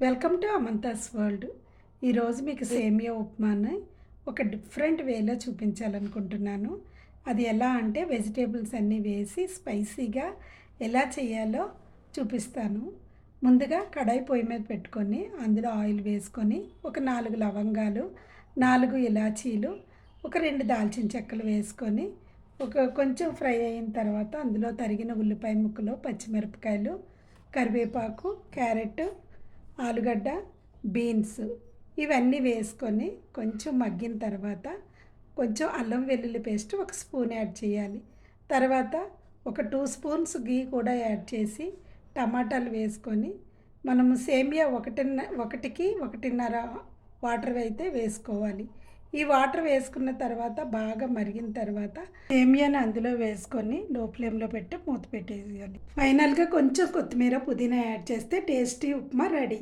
Welcome to అమంతాస్ world ఈరోజు మీకు సేమియా ఉప్మాని ఒక డిఫరెంట్ వేలో చూపించాలనుకుంటున్నాను. అది ఎలా అంటే వెజిటేబుల్స్ అన్నీ వేసి స్పైసీగా ఎలా చేయాలో చూపిస్తాను. ముందుగా కడాయి పొయ్యి మీద పెట్టుకొని అందులో ఆయిల్ వేసుకొని ఒక నాలుగు లవంగాలు నాలుగు ఇలాచీలు ఒక రెండు దాల్చిన చెక్కలు వేసుకొని ఒక కొంచెం ఫ్రై అయిన తర్వాత అందులో తరిగిన ఉల్లిపాయ ముక్కలు పచ్చిమిరపకాయలు కరివేపాకు క్యారెట్ ఆలుగడ్డ బీన్స్ ఇవన్నీ వేసుకొని కొంచెం మగ్గిన తర్వాత కొంచెం అల్లం వెల్లుల్లి పేస్ట్ ఒక స్పూన్ యాడ్ చేయాలి. తర్వాత ఒక టూ స్పూన్స్ గీ కూడా యాడ్ చేసి టమాటాలు వేసుకొని మనము సేమియా ఒకటిన్న ఒకటికి ఒకటిన్నర వాటర్ అయితే వేసుకోవాలి. ఈ వాటర్ వేసుకున్న తర్వాత బాగా మరిగిన తర్వాత సేమియాని అందులో వేసుకొని లో ఫ్లేమ్లో పెట్టి మూత పెట్టేసేయాలి. ఫైనల్గా కొంచెం కొత్తిమీర పుదీనా యాడ్ చేస్తే టేస్టీ ఉప్మా రెడీ.